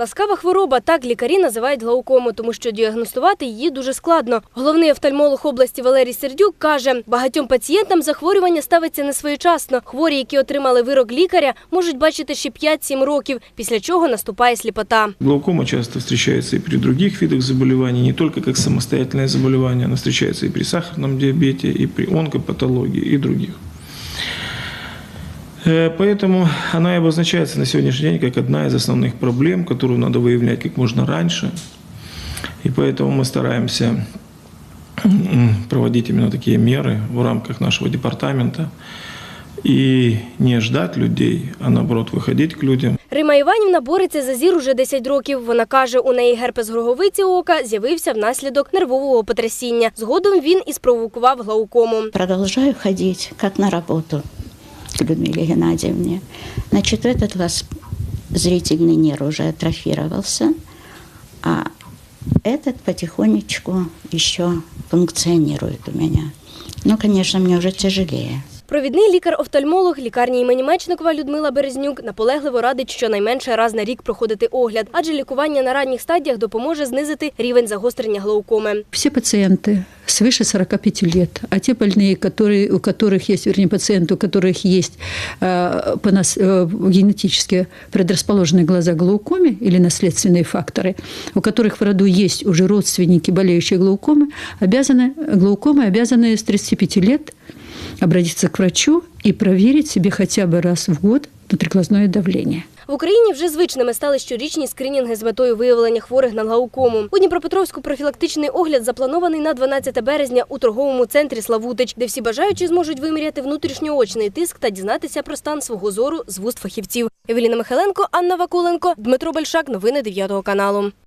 Ласкава хвороба так лікарі називають глаукому, тому що діагностувати її дуже складно. Головний офтальмолог області Валерій Сердюк каже, багатьом пацієнтам захворювання ставиться несвоєчасно. Хворі, які отримали вирок лікаря, можуть бачити ще 5-7 років, після чого наступає сліпота. Глаукома часто встречается и при других видах заболеваний, не только как самостоятельное заболевание, она встречается и при сахарном диабете, и при онкопатологии, и других. Э, Поэтому она и обозначается на сегодняшний день как одна из основных проблем, которую надо выявлять как можно раньше. И поэтому мы стараемся м, проводить именно такие меры в рамках нашего департамента и не ждать людей, а наоборот выходить к людям, Рима Іванівна бореться за зір уже 10 років. Вона каже, у неї герпес гроговиці ока з'явився внаслідок нервового потрясіння. Згодом він і спровокував глаукому. Продолжаю ходить, как на работу к Людмиле Геннадьевне. Значит, этот глаз зрительный нерв уже атрофировался, а этот потихонечку еще функционирует у меня. Ну, конечно, мне уже тяжелее. Провідний лікар-офтальмолог лікарні імені Мечникова Людмила Березнюк наполегливо радить щонайменше раз на рік проходити огляд, адже лікування на ранніх стадіях допоможе знизити рівень загострення глаукоми. Все пациенты свыше 45 лет, а те больные, которые, у которых есть, вернее, пациенты, у которых есть э, по нас, э, генетически предрасположенные глаза глаукоме или наследственные факторы, у которых в роду есть уже родственники, болеющие глаукомы, обязаны, глаукомы обязаны с 35 лет обратиться к врачу и проверить себе хотя бы раз в год внутриглазное давление. В Україні вже звичними стали щорічні скринінги з метою виявлення хворих на глаукому. У Дніпропетровську профілактичний огляд запланований на 12 березня у торговому центрі Славутич, де всі бажаючі зможуть виміряти внутрішньоочний тиск та дізнатися про стан свого зору з вуст фахівців. Евеліна Михайленко, Анна Вакуленко, Дмитро Бальшак, Новини 9 каналу.